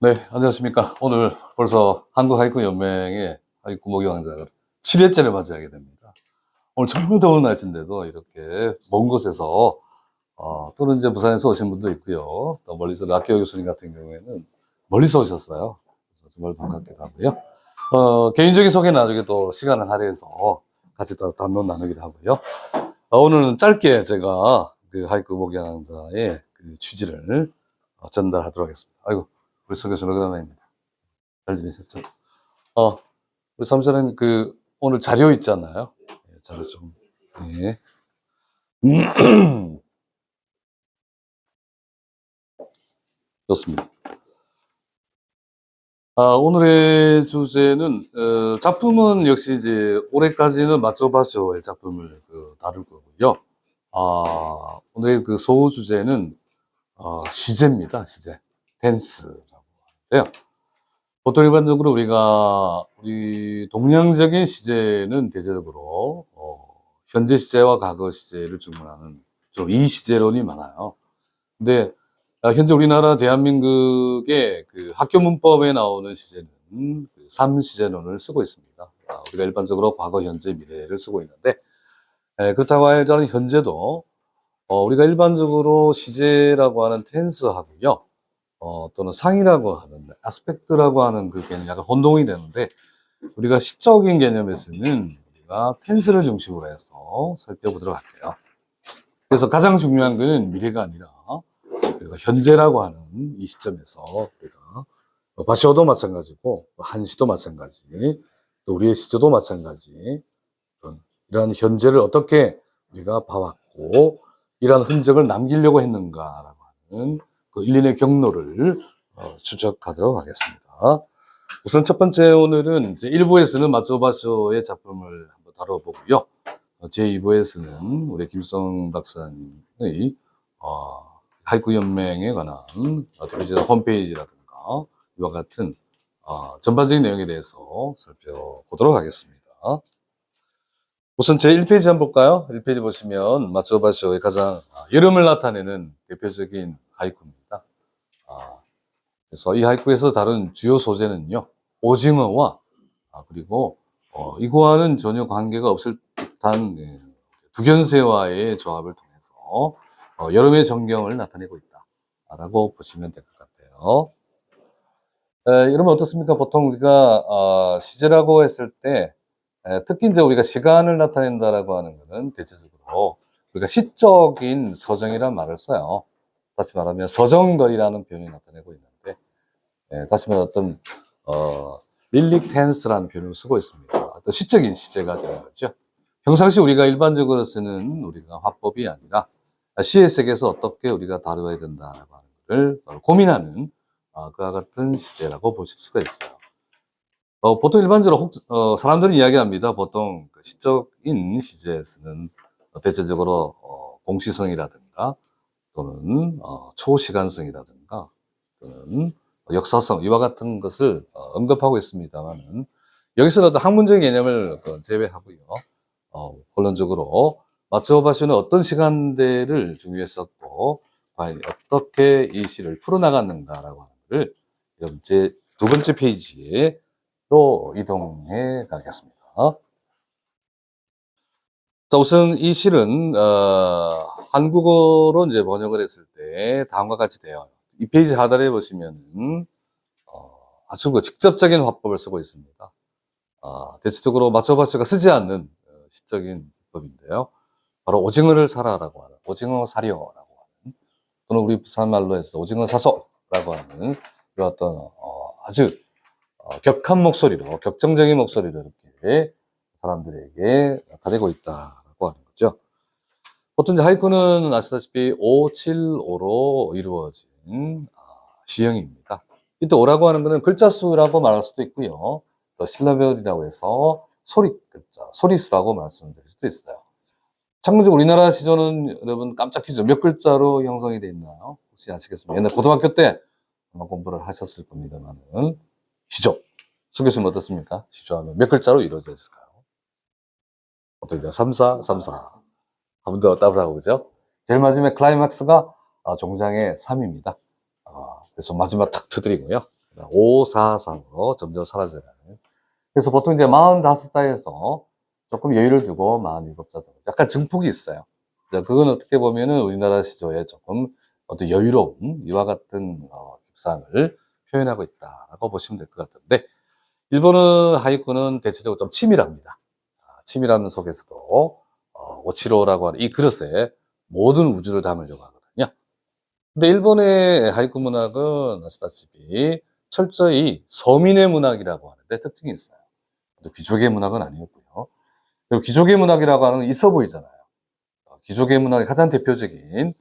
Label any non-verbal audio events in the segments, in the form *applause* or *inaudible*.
네, 안녕하십니까. 오늘 벌써 한국 하이쿠 연맹의 하이쿠 목욕왕자가 7회째를 맞이하게 됩니다. 오늘 정말 더운 날씨인데도 이렇게 먼 곳에서, 어, 또는 이제 부산에서 오신 분도 있고요. 또 멀리서 락교 교수님 같은 경우에는 멀리서 오셨어요. 그래서 정말 반갑기도 하고요. 어, 개인적인 소개는 나중에 또 시간을 할애해서 같이 또 담론 나누기도 하고요. 어, 오늘은 짧게 제가 그 하이쿠 목욕왕자의 그 취지를 어, 전달하도록 하겠습니다. 아이고. 우리 석교수 로그다나입니다. 잘 지내셨죠? 어, 우리 삼선은 그, 오늘 자료 있잖아요. 예, 자료 좀, 예. 음. *clears throat* 좋습니다. 아, 오늘의 주제는, 어, 작품은 역시 이제 올해까지는 마초바쇼의 작품을 그, 다룰 거고요. 아, 오늘의 그 소호 주제는, 어, 시제입니다. 시제. 댄스 하는데요. 보통 일반적으로 우리가 우리 동양적인 시제는 대체적으로 어, 현재 시제와 과거 시제를 주문하는 좀이 시제론이 많아요. 근데 아, 현재 우리나라 대한민국의 그 학교 문법에 나오는 시제는 그 3시제론을 쓰고 있습니다. 아, 우리가 일반적으로 과거, 현재, 미래를 쓰고 있는데 에, 그렇다고 하더라도 현재도 어, 우리가 일반적으로 시제라고 하는 텐스하고요. 어, 또는 상이라고 하는, 아스펙트라고 하는 그 개념이 약간 혼동이 되는데, 우리가 시적인 개념에서는 우리가 텐스를 중심으로 해서 살펴보도록 할게요. 그래서 가장 중요한 것은 미래가 아니라, 우리가 현재라고 하는 이 시점에서 우리가, 뭐 바시오도 마찬가지고, 뭐 한시도 마찬가지, 또 우리의 시조도 마찬가지, 이런, 현재를 어떻게 우리가 봐왔고, 이러한 흔적을 남기려고 했는가라고 하는 그 일련의 경로를 어, 추적하도록 하겠습니다. 우선 첫 번째 오늘은 이제 1부에서는 마초바쇼의 작품을 한번 다뤄보고요. 어, 제2부에서는 우리 김성 박사님의 어, 하이쿠 연맹에 관한 어, 홈페이지라든가 이와 같은 어, 전반적인 내용에 대해서 살펴보도록 하겠습니다. 우선 제 1페이지 한번 볼까요? 1페이지 보시면 마초바쇼의 가장 아, 여름을 나타내는 대표적인 하이쿠입니다. 아, 그래서 이 하이쿠에서 다룬 주요 소재는요, 오징어와 아, 그리고 어, 이거와는 전혀 관계가 없을 듯한 예, 두견새와의 조합을 통해서 어, 여름의 전경을 나타내고 있다라고 보시면 될 것 같아요. 에, 여러분 어떻습니까? 보통 우리가 어, 시제라고 했을 때 에, 특히 이제 우리가 시간을 나타낸다라고 하는 것은 대체적으로 우리가 시적인 서정이라는 말을 써요. 다시 말하면 서정거리라는 표현이 나타내고 있는데, 예, 다시 말하면 어떤, 어, 릴릭 텐스라는 표현을 쓰고 있습니다. 어떤 시적인 시제가 되는 거죠. 평상시 우리가 일반적으로 쓰는 우리가 화법이 아니라 시의 세계에서 어떻게 우리가 다루어야 된다라고 하는 것을 고민하는 어, 그와 같은 시제라고 보실 수가 있어요. 어, 보통 일반적으로 혹, 어, 사람들은 이야기합니다. 보통 그 시적인 시제에서는 대체적으로 어, 공시성이라든가 또는 어, 초시간성이라든가 또는 역사성 이와 같은 것을 어, 언급하고 있습니다만은 여기서는 학문적인 개념을 그 제외하고요. 어, 본론적으로 마츠오바시는 어떤 시간대를 중요했었고 과연 어떻게 이 시를 풀어나갔는가라고 하는 것을 여러분 제두 번째 페이지에 또 이동해 가겠습니다. 자, 우선 이 실은, 어, 한국어로 이제 번역을 했을 때 다음과 같이 돼요. 이 페이지 하단에 보시면은, 어, 아주 그 직접적인 화법을 쓰고 있습니다. 아, 대체적으로 마초바쇼가 쓰지 않는 어, 시적인 기법인데요. 바로 오징어를 사라라고 하는, 오징어 사려라고 하는, 또는 우리 부산 말로 해서 오징어 사소라고 하는 이런 어떤, 어, 아주 어, 격한 목소리로, 격정적인 목소리로 이렇게 사람들에게 나타내고 거죠. 보통 하이쿠는 아시다시피 5, 7, 5로 이루어진 아, 시형입니다. 이때 5라고 하는 것은 글자 수라고 말할 수도 있고요. 또 실라벨이라고 해서 소리 글자, 소리수라고 말씀드릴 수도 있어요. 참고적으로 우리나라 시조는 여러분 깜짝 퀴즈 몇 글자로 형성이 되어 있나요? 혹시 아시겠습니까? 옛날 고등학교 때 아마 공부를 하셨을 겁니다만은 시조. 수 교수님 어떻습니까? 시조하면 몇 글자로 이루어져 있을까요? 어떻게 3, 4, 3, 4. 한 번 더 따라하고 그죠? 제일 마지막에 클라이막스가 아, 종장의 3입니다. 아, 그래서 마지막 탁 트드리고요. 543으로 점점 사라져가는. 그래서 보통 이제 45자에서 조금 여유를 두고 47자 정도. 약간 증폭이 있어요. 자, 그건 어떻게 보면은 우리나라 시조에 조금 어떤 여유로움, 이와 같은 어, 입상을 표현하고 있다라고 보시면 될 것 같은데, 일본은 하이쿠는 대체적으로 좀 치밀합니다. 아, 치밀함 속에서도 어, 오치로라고 하는 이 그릇에 모든 우주를 담으려고 하거든요. 근데 일본의 하이쿠 문학은 아시다시피 철저히 서민의 문학이라고 하는데 특징이 있어요. 또 귀족의 문학은 아니었고요. 그리고 귀족의 문학이라고 하는 건 있어 보이잖아요. 어, 귀족의 문학의 가장 대표적인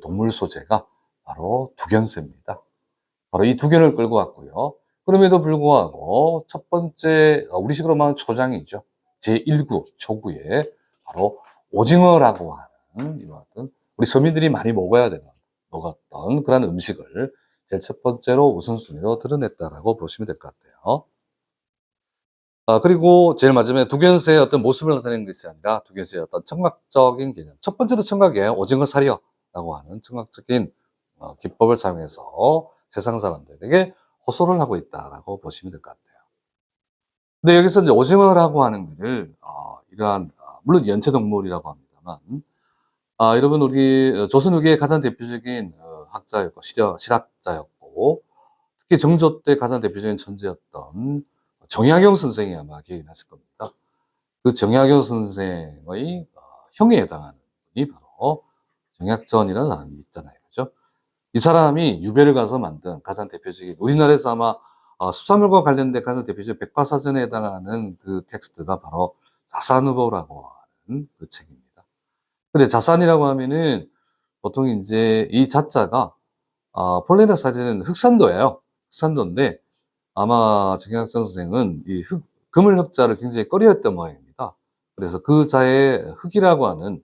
동물 소재가 바로 두견세입니다. 바로 이 두견을 끌고 왔고요. 그럼에도 불구하고 첫 번째 어, 우리식으로 말하면 초장이죠. 제1구 초구에 바로 오징어라고 하는 이와 같은 우리 서민들이 많이 먹어야 되는 먹었던 그런 음식을 제일 첫 번째로 우선순위로 드러냈다라고 보시면 될 것 같아요. 아, 그리고 제일 마지막에 두견세의 어떤 모습을 나타내는 것이 아니라 두견세의 어떤 청각적인 개념. 첫 번째도 청각에 오징어 사려라고 하는 청각적인 어, 기법을 사용해서 세상 사람들에게 호소를 하고 있다라고 보시면 될 것 같아요. 근데 여기서 이제 오징어라고 하는 것을 어, 이러한 어, 물론 연체동물이라고 합니다만 아, 여러분 우리 어, 조선 후기의 가장 대표적인 어, 학자였고 실학, 실학자였고 특히 정조 때 가장 대표적인 천재였던 정약용 선생이 아마 기억이 나실 겁니다. 그 정약용 선생의 어, 형에 해당하는 분이 바로 정약전이라는 사람이 있잖아요. 그죠? 이 사람이 유배를 가서 만든 가장 대표적인 우리나라에서 아마 어, 수산물과 관련된 가장 대표적인 백과사전에 해당하는 그 텍스트가 바로 자산후보라고 하는 그 책입니다. 근데 자산이라고 하면은 보통 이제 이 자자가 어, 폴레나 사진은 흑산도예요. 흑산도인데 아마 정약전 선생은 이 흑, 금을 흑자를 굉장히 꺼려했던 모양입니다. 그래서 그 자의 흑이라고 하는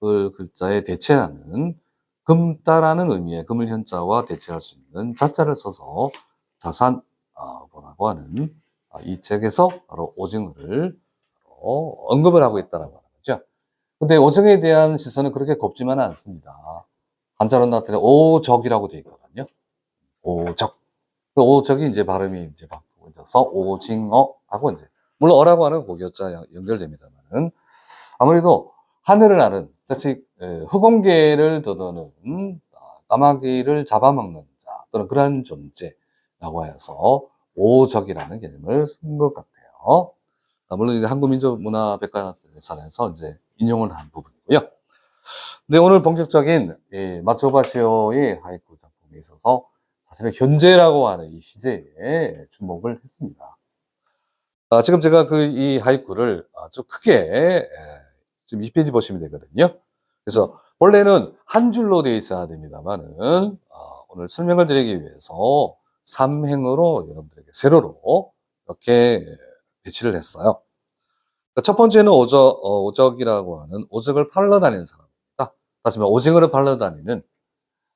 그 글자에 대체하는 금따라는 의미의 금을 현자와 대체할 수 있는 자자를 써서 자산 어, 뭐라고 하는 어, 이 책에서 바로 오징어를 어, 언급을 하고 있다라고 하는 거죠. 근데 오징어에 대한 시선은 그렇게 곱지만은 않습니다. 한자로 나타내 오적이라고 되어 있거든요. 오적. 그 오적이 이제 발음이 이제 바꾸고 있어서 오징어하고 이제 물론 어라고 하는 고교자 연결됩니다만은 아무래도 하늘을 나는 흑공계를 떠도는 아, 까마귀를 잡아먹는 자 또는 그런 존재라고 해서 오적이라는 개념을 쓴 것 같아요. 아, 물론 이제 한국민족문화백과사전에서 이제 인용을 한 부분이고요. 근데 오늘 본격적인 이 마초바시오의 하이쿠 작품에 있어서 사실은 현재라고 하는 이 시제에 주목을 했습니다. 아, 지금 제가 그 이 하이쿠를 아주 크게 에, 지금 2페이지 보시면 되거든요. 그래서 원래는 한 줄로 되어 있어야 됩니다만은 어, 오늘 설명을 드리기 위해서 삼행으로 여러분들에게 세로로 이렇게 배치를 했어요. 그러니까 첫 번째는 오적, 어, 오적이라고 하는 오적을 팔러 다니는 사람입니다. 다시 말해 오징어를 팔러 다니는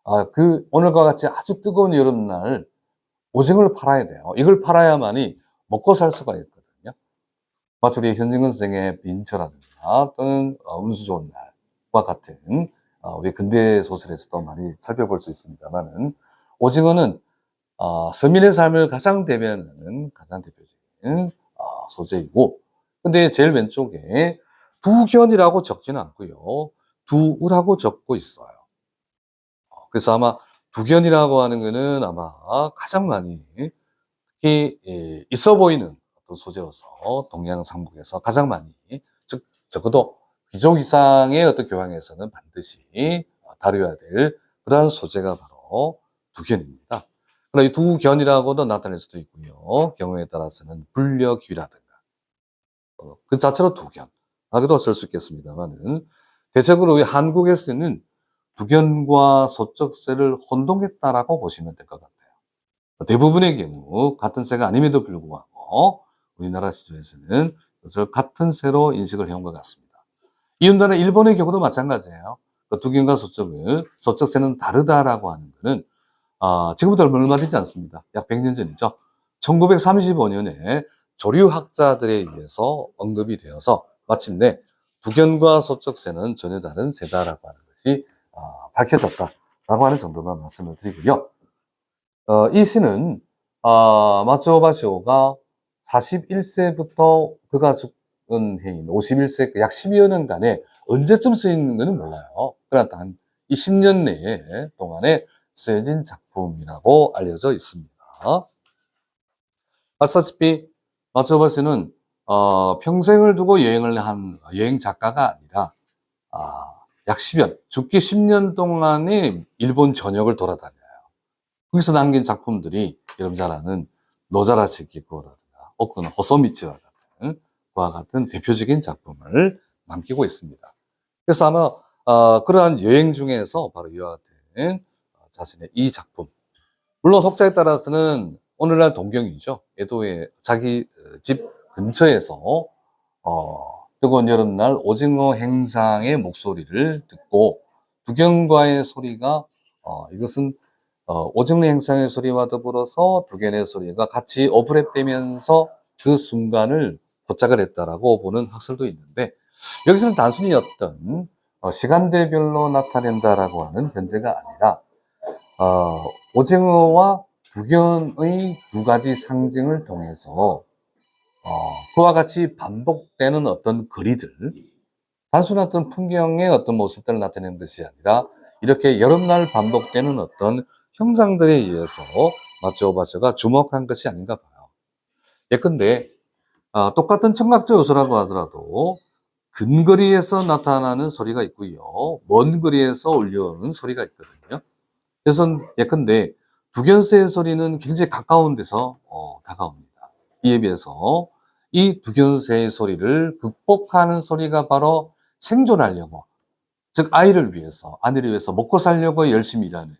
아, 그 오늘과 같이 아주 뜨거운 여름날 오징어를 팔아야 돼요. 이걸 팔아야만이 먹고 살 수가 있거든요. 마치 우리 현진근 선생의 빈처라든가 또는 어, 운수 좋은 날과 같은 어, 우리 근대 소설에서도 많이 살펴볼 수 있습니다만은 오징어는 어, 서민의 삶을 가장 대변하는 가장 대표적인 어, 소재이고 근데 제일 왼쪽에 두견이라고 적지는 않고요. 두우라고 적고 있어요. 어, 그래서 아마 두견이라고 하는 거는 아마 가장 많이 특히 예, 있어 보이는 어떤 소재로서 동양 삼국에서 가장 많이 즉 적어도 귀족 이상의 어떤 교양에서는 반드시 다루어야 될 그러한 소재가 바로 두견입니다. 그러나 이 두 견이라고도 나타낼 수도 있고요. 경우에 따라서는 불려귀라든가 어, 그 자체로 두견라고도 쓸수 있겠습니다만은 대체적으로 우리 한국에 쓰는 두견과 소적세를 혼동했다라고 보시면 될 것 같아요. 대부분의 경우 같은 세가 아님에도 불구하고 우리나라 시조에서는 그것을 같은 세로 인식을 해온 것 같습니다. 이윤단은 일본의 경우도 마찬가지예요. 그 두견과 소적을 소적세는 다르다라고 하는 것은 아, 지금부터 얼마 되지 않습니다. 약 100년 전이죠. 1935년에 조류학자들에 의해서 언급이 되어서 마침내 두견과 소적세는 전혀 다른 세다라고 하는 것이 어, 밝혀졌다라고 하는 정도만 말씀을 드리고요. 어, 이 시는 아, 마츠오 바시오가 41세부터 그가 죽은 해인 51세 약 10여 년간에 언제쯤 쓰이는지는 몰라요. 그러나 단 20년 내에 동안에 쓰여진 작품 이라고 알려져 있습니다. 아시다시피 마츠오 바시는 어, 평생을 두고 여행을 한 여행 작가가 아니라 아, 약 10년, 죽기 10년 동안에 일본 전역을 돌아다녀요. 거기서 남긴 작품들이 여러분 잘 아는 노자라시 기코라든가 혹은 호소미치와 같은 그와 같은 대표적인 작품을 남기고 있습니다. 그래서 아마 어, 그러한 여행 중에서 바로 이와 같은 어, 자신의 이 작품 물론 혹자에 따라서는 오늘날 동경이죠. 에도의 자기 어, 집 근처에서 어, 뜨거운 여름날 오징어 행상의 목소리를 듣고 두견과의 소리가 어, 이것은 어, 오징어 행상의 소리와 더불어서 두견의 소리가 같이 오브랩되면서 그 순간을 포착을 했다라고 보는 학설도 있는데 여기서는 단순히 어떤 어, 시간대별로 나타낸다라고 하는 현재가 아니라 어, 오징어와 두견의 두 가지 상징을 통해서 어, 그와 같이 반복되는 어떤 거리들, 단순한 어떤 풍경의 어떤 모습들을 나타내는 것이 아니라 이렇게 여름날 반복되는 어떤 형상들에 의해서 마츠오바쇼가 주목한 것이 아닌가 봐요. 예컨대 아, 똑같은 청각적 요소라고 하더라도 근거리에서 나타나는 소리가 있고요. 먼 거리에서 울려오는 소리가 있거든요. 그래서 예컨대 두견새의 소리는 굉장히 가까운 데서 어, 다가옵니다. 이에 비해서 이 두견새의 소리를 극복하는 소리가 바로 생존하려고, 즉 아이를 위해서, 아내를 위해서 먹고 살려고 열심히 일하는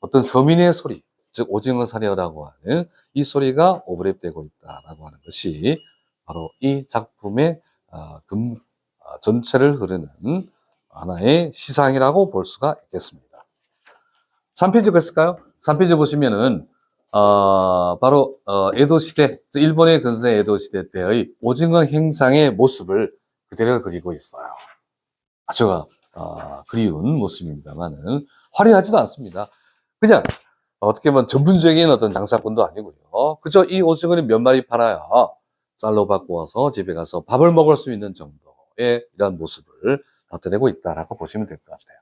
어떤 서민의 소리, 즉 오징어 사려라고 하는 이 소리가 오버랩되고 있다라고 하는 것이 바로 이 작품의 어, 금, 어, 전체를 흐르는 하나의 시상이라고 볼 수가 있겠습니다. 3페이지 보실까요? 3페이지 보시면은 어, 바로 어, 에도 시대, 즉 일본의 근세 에도 시대 때의 오징어 행상의 모습을 그대로 그리고 있어요. 아주 어, 그리운 모습입니다만은 화려하지도 않습니다. 그냥 어떻게 보면 전문적인 어떤 장사꾼도 아니고요. 그저 이 오징어는 몇 마리 팔아야 쌀로 바꾸어서 집에 가서 밥을 먹을 수 있는 정도의 이런 모습을 나타내고 있다라고 보시면 될 것 같아요.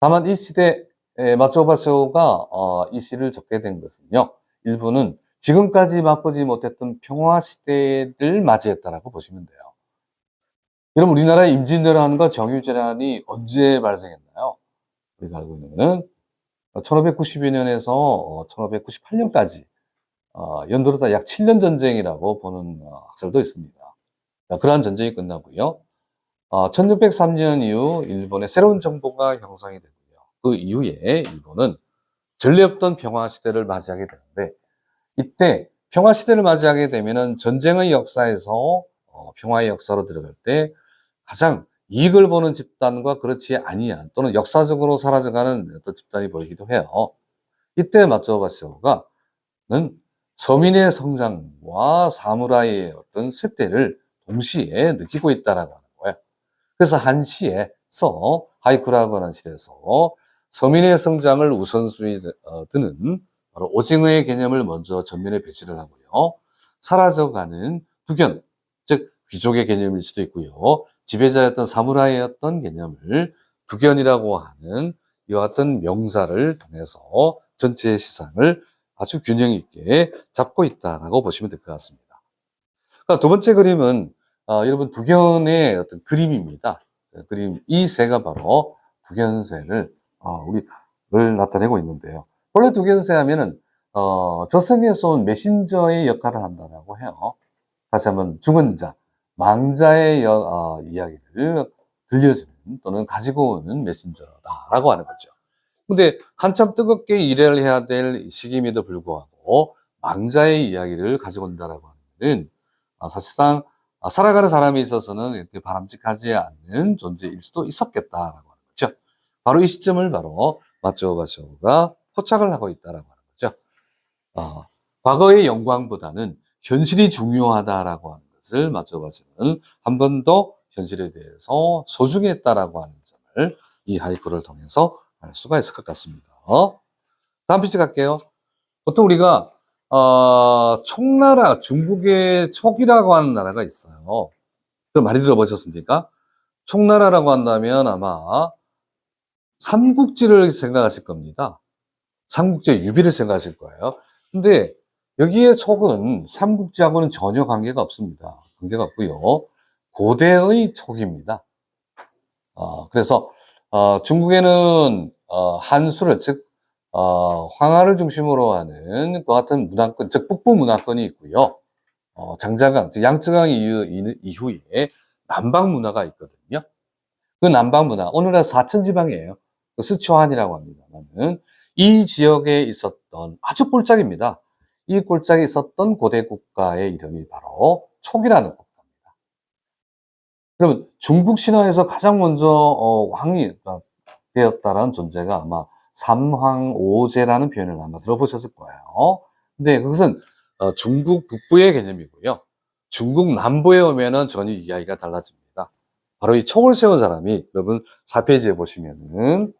다만 이 시대 에 마초바쇼가 어, 이 시를 적게 된 것은요. 일부는 지금까지 맛보지 못했던 평화 시대를 맞이했다라고 보시면 돼요. 여러분 우리나라의 임진왜란과 정유재란이 언제 발생했나요? 우리가 알고 있는 거는 1592년에서 1598년까지 어, 연도로 다 약 7년 전쟁이라고 보는 어, 학설도 있습니다. 그러한 전쟁이 끝나고요. 1603년 이후 일본의 새로운 정부가 형성이 되고 그 이후에 일본은 전례 없던 평화 시대를 맞이하게 되는데 이때 평화 시대를 맞이하게 되면은 전쟁의 역사에서 어, 평화의 역사로 들어갈 때 가장 이익을 보는 집단과 그렇지 아니한 또는 역사적으로 사라져가는 어떤 집단이 보이기도 해요. 이때 마츠오바시오가는 서민의 성장과 사무라이의 어떤 쇠퇴를 동시에 느끼고 있다라고 하는 거예요. 그래서 한 시에서 하이쿠라고 하는 시에서 서민의 성장을 우선순위 어, 드는 바로 오징어의 개념을 먼저 전면에 배치를 하고요. 사라져가는 두견, 즉 귀족의 개념일 수도 있고요. 지배자였던 사무라이였던 개념을 두견이라고 하는 이와 같은 명사를 통해서 전체의 시상을 아주 균형 있게 잡고 있다라고 보시면 될 것 같습니다. 그러니까 두 번째 그림은 어, 여러분 두견의 어떤 그림입니다. 그림 이 새가 바로 두견새를 어, 우리를 나타내고 있는데요. 원래 두견세 하면은 어, 저승에서 온 메신저의 역할을 한다라고 해요. 다시 한번 죽은 자, 망자의 여, 어, 이야기를 들려주는 또는 가지고 오는 메신저다라고 하는 거죠. 근데 한참 뜨겁게 일을 해야 될 시기임에도 불구하고 망자의 이야기를 가지고 온다라고 하는 어, 사실상 어, 살아가는 사람에 있어서는 바람직하지 않는 존재일 수도 있었겠다라고. 바로 이 시점을 바로 마초바쇼가 포착을 하고 있다라고 하는 거죠. 어, 과거의 영광보다는 현실이 중요하다라고 하는 것을 마초바쇼는 한 번 더 현실에 대해서 소중했다라고 하는 점을 이 하이쿠를 통해서 알 수가 있을 것 같습니다. 다음 피치 갈게요. 보통 우리가 어, 총나라, 중국의 촉이라고 하는 나라가 있어요. 그 많이 들어보셨습니까? 총나라라고 한다면 아마 삼국지를 생각하실 겁니다. 삼국지의 유비를 생각하실 거예요. 근데 여기에 촉은 삼국지하고는 전혀 관계가 없습니다. 관계가 없고요. 고대의 촉입니다. 어, 그래서 어, 중국에는 어, 한수를 즉 어, 황하를 중심으로 하는 그 같은 문화권, 즉 북부 문화권이 있고요. 어, 장자강, 즉 양쯔강 이후, 이후에 남방 문화가 있거든요. 그 남방 문화, 오늘날 사천 지방이에요. 그 스촨이라고 합니다만은 이 지역에 있었던 아주 꼴짝입니다. 이 꼴짝에 있었던 고대 국가의 이름이 바로 촉이라는 국가입니다. 그러면 중국 신화에서 가장 먼저 어, 왕이 되었다라는 존재가 아마 삼황오제라는 표현을 아마 들어보셨을 거예요. 근데 그것은 어, 중국 북부의 개념이고요. 중국 남부에 오면은 전혀 이야기가 달라집니다. 바로 이 촉을 세운 사람이 여러분 4페이지에 보시면은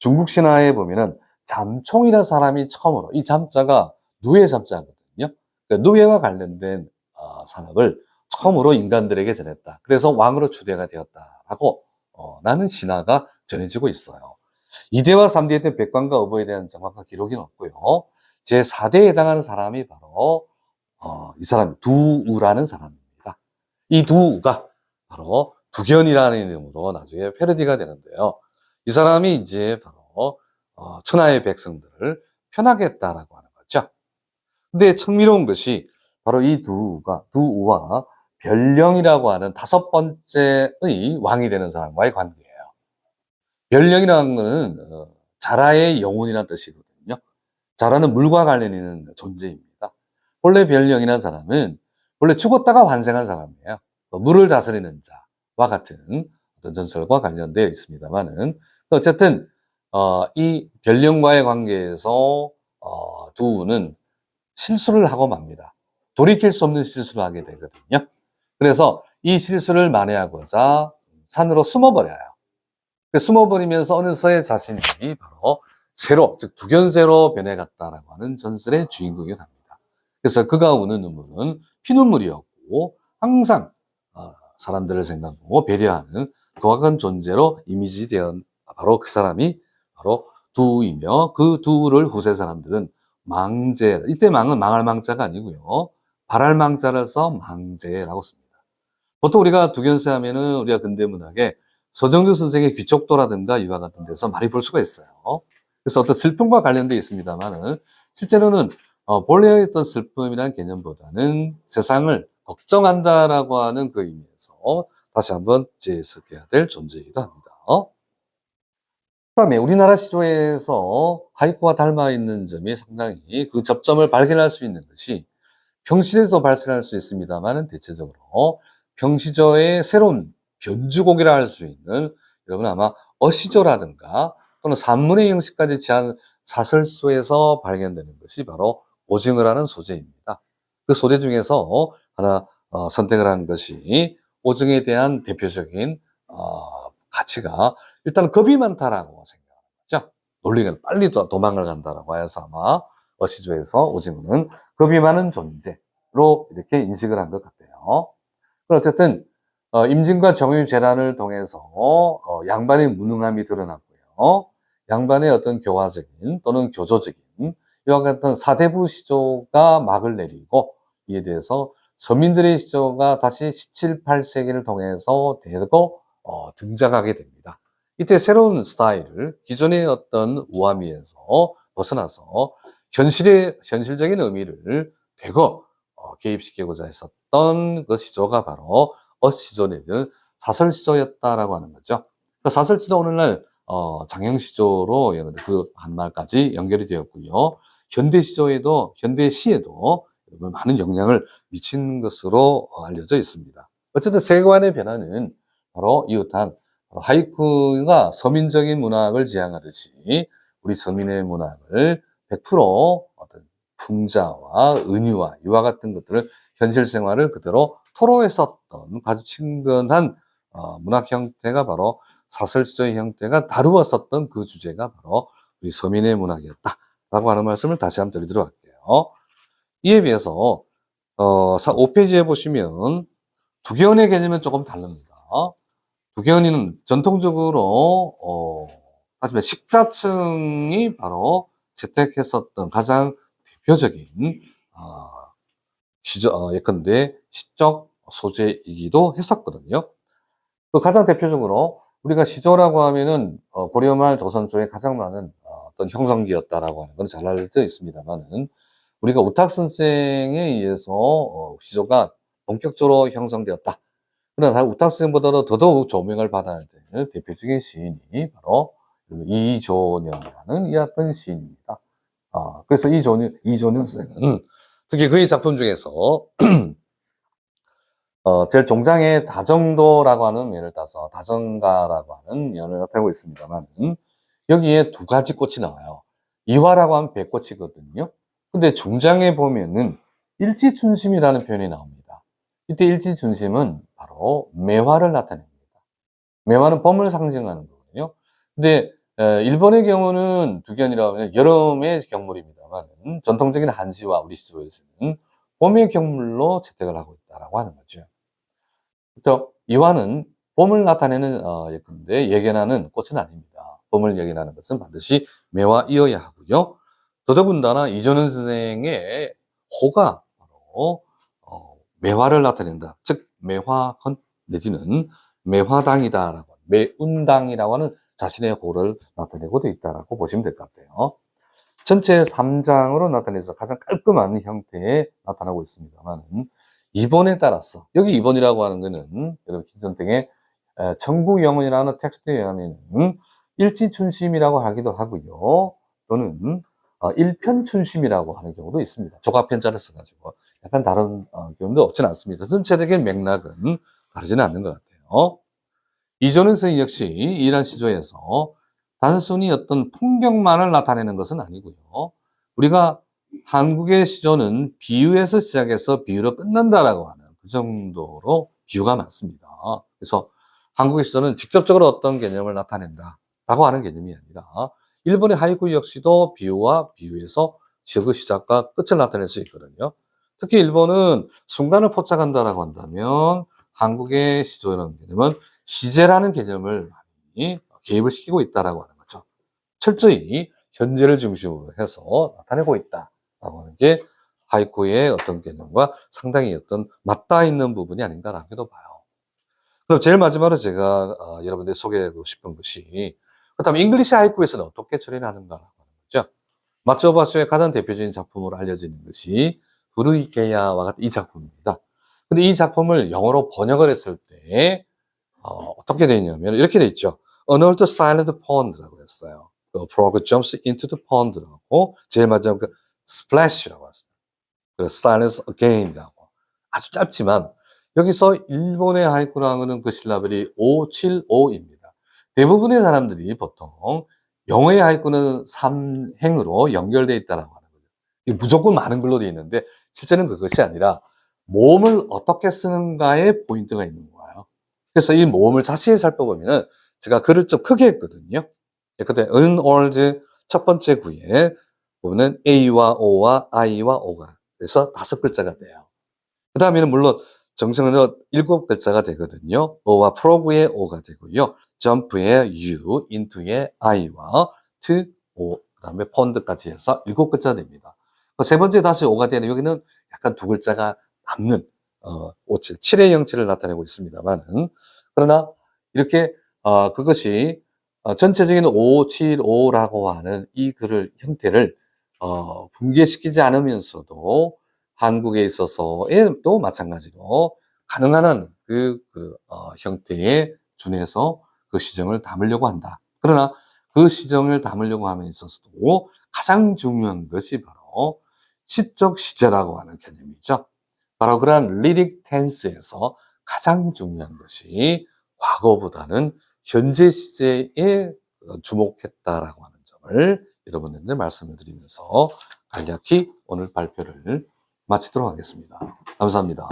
중국 신화에 보면은 잠총이라는 사람이 처음으로 이 잠자가 누에 잠자거든요. 그러니까 누에와 관련된 어, 산업을 처음으로 인간들에게 전했다. 그래서 왕으로 추대가 되었다라고 어, 라는 신화가 전해지고 있어요. 2대와 3대에 때 백관과 어부에 대한 정확한 기록은 없고요. 제 4대에 해당하는 사람이 바로 어, 이 사람 두우라는 사람입니다. 이 두우가 바로 두견이라는 이름으로 나중에 패러디가 되는데요. 이 사람이 이제 바로 어, 천하의 백성들을 편하게 했다라고 하는 거죠. 근데 흥미로운 것이 바로 이 두우가 두우와 별령이라고 하는 다섯 번째의 왕이 되는 사람과의 관계예요. 별령이라는 것은 어, 자라의 영혼이라는 뜻이거든요. 자라는 물과 관련 있는 존재입니다. 원래 별령이라는 사람은 원래 죽었다가 환생한 사람이에요. 물을 다스리는 자와 같은 어떤 전설과 관련되어 있습니다만은 어쨌든 어, 이 별령과의 관계에서 어, 두우는 실수를 하고 맙니다. 돌이킬 수 없는 실수를 하게 되거든요. 그래서 이 실수를 만회하고자 산으로 숨어버려요. 그 숨어버리면서 어느새 자신이 바로 새로, 즉 두견새로 변해갔다라고 하는 전설의 주인공이 됩니다. 그래서 그가 우는 눈물은 피눈물이었고 항상 어, 사람들을 생각하고 배려하는 그와 같은 존재로 이미지되어 바로 그 사람이 바로 두이며 그 두를 후세 사람들은 망제, 이때 망은 망할 망자가 아니고요. 발할 망자를 써 망제라고 씁니다. 보통 우리가 두견세 하면은 우리가 근대 문학에 서정주 선생의 귀족도라든가 이와 같은 데서 많이 볼 수가 있어요. 그래서 어떤 슬픔과 관련되어 있습니다만은 실제로는 어, 본래 있던 슬픔이라는 개념보다는 세상을 걱정한다라고 하는 그 의미에서 다시 한번 재해석해야 될 존재이기도 합니다. 그다음에 우리나라 시조에서 하이쿠와 닮아 있는 점이 상당히 그 접점을 발견할 수 있는 것이 평시에도 발생할 수 있습니다만은 대체적으로 평시조의 새로운 변주곡이라 할 수 있는 여러분 아마 어시조라든가 또는 산문의 형식까지 취한 사설소에서 발견되는 것이 바로 오징어라는 소재입니다. 그 소재 중에서 하나 어, 선택을 한 것이 오징어에 대한 대표적인 어, 가치가 일단 겁이 많다라고 생각하는 거죠. 놀리는 빨리 도망을 간다라고 해서 아마 어시조에서 오징어는 겁이 많은 존재로 이렇게 인식을 한 것 같아요. 어쨌든 어, 임진과 정유 재란을 통해서 어, 양반의 무능함이 드러났고요. 양반의 어떤 교화적인 또는 교조적인 이와 같은 사대부 시조가 막을 내리고 이에 대해서 서민들의 시조가 다시 17, 8세기를 통해서 대거 어, 등장하게 됩니다. 이때 새로운 스타일을 기존의 어떤 우아미에서 벗어나서 현실의 현실적인 의미를 대거 어, 개입시키고자 했었던 그 시조가 바로 어시조 내지는 사설시조였다라고 하는 거죠. 그 사설시도 오늘날 어, 장영시조로 그 한말까지 연결이 되었고요. 현대시조에도 현대시에도 많은 영향을 미친 것으로 알려져 있습니다. 어쨌든 세계관의 변화는 바로 이웃한 하이쿠가 서민적인 문학을 지향하듯이 우리 서민의 문학을 100% 어떤 풍자와 은유와 이와 같은 것들을 현실 생활을 그대로 토로했었던 아주 친근한 어, 문학 형태가 바로 사설시조의 형태가 다루었었던 그 주제가 바로 우리 서민의 문학이었다라고 하는 말씀을 다시 한번 드리도록 할게요. 이에 비해서 어, 5페이지에 보시면 두개원의 개념은 조금 다릅니다. 두개원이는 전통적으로 어, 하지만 식자층이 바로 채택했었던 가장 대표적인 어, 시저, 어, 예컨대 시적 소재이기도 했었거든요. 그 가장 대표적으로 우리가 시조라고 하면은 어, 고려말 조선 쪽에 가장 많은 어, 어떤 형성기였다라고 하는 건 잘 알려져 있습니다만은 우리가 우탁 선생에 의해서 어, 시조가 본격적으로 형성되었다. 그러나 사실 우탁 선생보다도 더더욱 조명을 받아야 될 대표적인 시인이 바로 이조년이라는 이 어떤 시인입니다. 아, 그래서 이조년, 이조년 선생은 특히 그의 작품 중에서 *clears throat* 어, 제일 종장의 다정도라고 하는 면을 따서 다정가라고 하는 면을 나타내고 있습니다만 여기에 두 가지 꽃이 나와요. 이화라고 하면 백꽃이거든요. 근데 종장에 보면은 일지춘심이라는 표현이 나옵니다. 이때 일지춘심은 바로 매화를 나타냅니다. 매화는 봄을 상징하는 거거든요. 근데 에, 일본의 경우는 두견이라고 하면 여름의 경물입니다만 전통적인 한시와 우리 시조에서는 봄의 경물로 채택을 하고 있다라고 하는 거죠. 그렇죠? 이화는 봄을 나타내는 어, 예컨대 예견하는 꽃은 아닙니다. 봄을 예견하는 것은 반드시 매화이어야 하고요. 더더군다나 이전은 선생의 호가 바로 어, 매화를 나타낸다. 즉 매화헌 내지는 매화당이다라고 매운당이라고 하는 자신의 호를 나타내고 돼 있다라고 보시면 될 것 같아요. 전체 3장으로 나타내서 가장 깔끔한 형태에 나타나고 있습니다만 2번에 따라서 여기 2번이라고 하는 거는 여러분 김선택의 청구영원이라는 텍스트에 의하면 일지춘심이라고 하기도 하고요. 또는 어, 일편춘심이라고 하는 경우도 있습니다. 조각편자를 써가지고 약간 다른 어, 경우도 없지는 않습니다. 전체적인 맥락은 다르지는 않는 것 같아요. 이조는 선생 역시 이란 시조에서 단순히 어떤 풍경만을 나타내는 것은 아니고요. 우리가 한국의 시조는 비유에서 시작해서 비유로 끝난다라고 하는 그 정도로 비유가 많습니다. 그래서 한국의 시조는 직접적으로 어떤 개념을 나타낸다라고 하는 개념이 아니라 일본의 하이쿠 역시도 비유와 비유에서 그 시작과 끝을 나타낼 수 있거든요. 특히 일본은 순간을 포착한다라고 한다면 한국의 시조라는 개념은 시제라는 개념을 많이 개입을 시키고 있다라고 하는 거죠. 철저히 현재를 중심으로 해서 나타내고 있다라고 하는 게 하이쿠의 어떤 개념과 상당히 어떤 맞닿아 있는 부분이 아닌가라고도 봐요. 그럼 제일 마지막으로 제가 어, 여러분들 소개하고 싶은 것이 그렇다면 잉글리시 하이쿠에서는 어떻게 처리를 하는가라고 하는 거죠. 마츠오바쇼의 가장 대표적인 작품으로 알려지는 것이 부르이케야와 같은 이 작품입니다. 근데 이 작품을 영어로 번역을 했을 때 어, 떻게 되어 있냐면 이렇게 되어 있죠. An old silent pond라고 했어요. 그 frog jumps into the pond라고 제일 마지막 그 splash라고 했습니다. 그 silence again이라고 아주 짧지만 여기서 일본의 하이쿠라는 그 실라벨이 575입니다. 대부분의 사람들이 보통 영어의 하이쿠는 3행으로 연결되어 있다고. 무조건 많은 글로 되어 있는데 실제는 그것이 아니라 모음을 어떻게 쓰는가에 포인트가 있는 거예요. 그래서 이 모음을 자세히 살펴보면 제가 글을 좀 크게 했거든요. 그때 un old 첫 번째 구에 보면은 A와 O와 I와 O가 그래서 다섯 글자가 돼요. 그 다음에는 물론 정성은 일곱 글자가 되거든요. O와 프로그의 O가 되고요. 점프의 U, 인투의 I와 to, O, 그 다음에 펀드까지 해서 일곱 글자 됩니다. 그세 번째 다시 O가 되는 여기는 약간 두 글자가 남는 어, 57, 7의 형체를 나타내고 있습니다만은 그러나 이렇게 어, 그것이 어, 전체적인 575라고 하는 이 글을 형태를 어, 붕괴시키지 않으면서도 한국에 있어서도 마찬가지로 가능한 한 그, 그 어, 형태에 준해서 그 시정을 담으려고 한다. 그러나 그 시정을 담으려고 함에 있어서도 가장 중요한 것이 바로 시적 시제라고 하는 개념이죠. 바로 그러한 리릭 텐스에서 가장 중요한 것이 과거보다는 현재 시제에 주목했다라고 하는 점을 여러분들께 말씀을 드리면서 간략히 오늘 발표를 마치도록 하겠습니다. 감사합니다.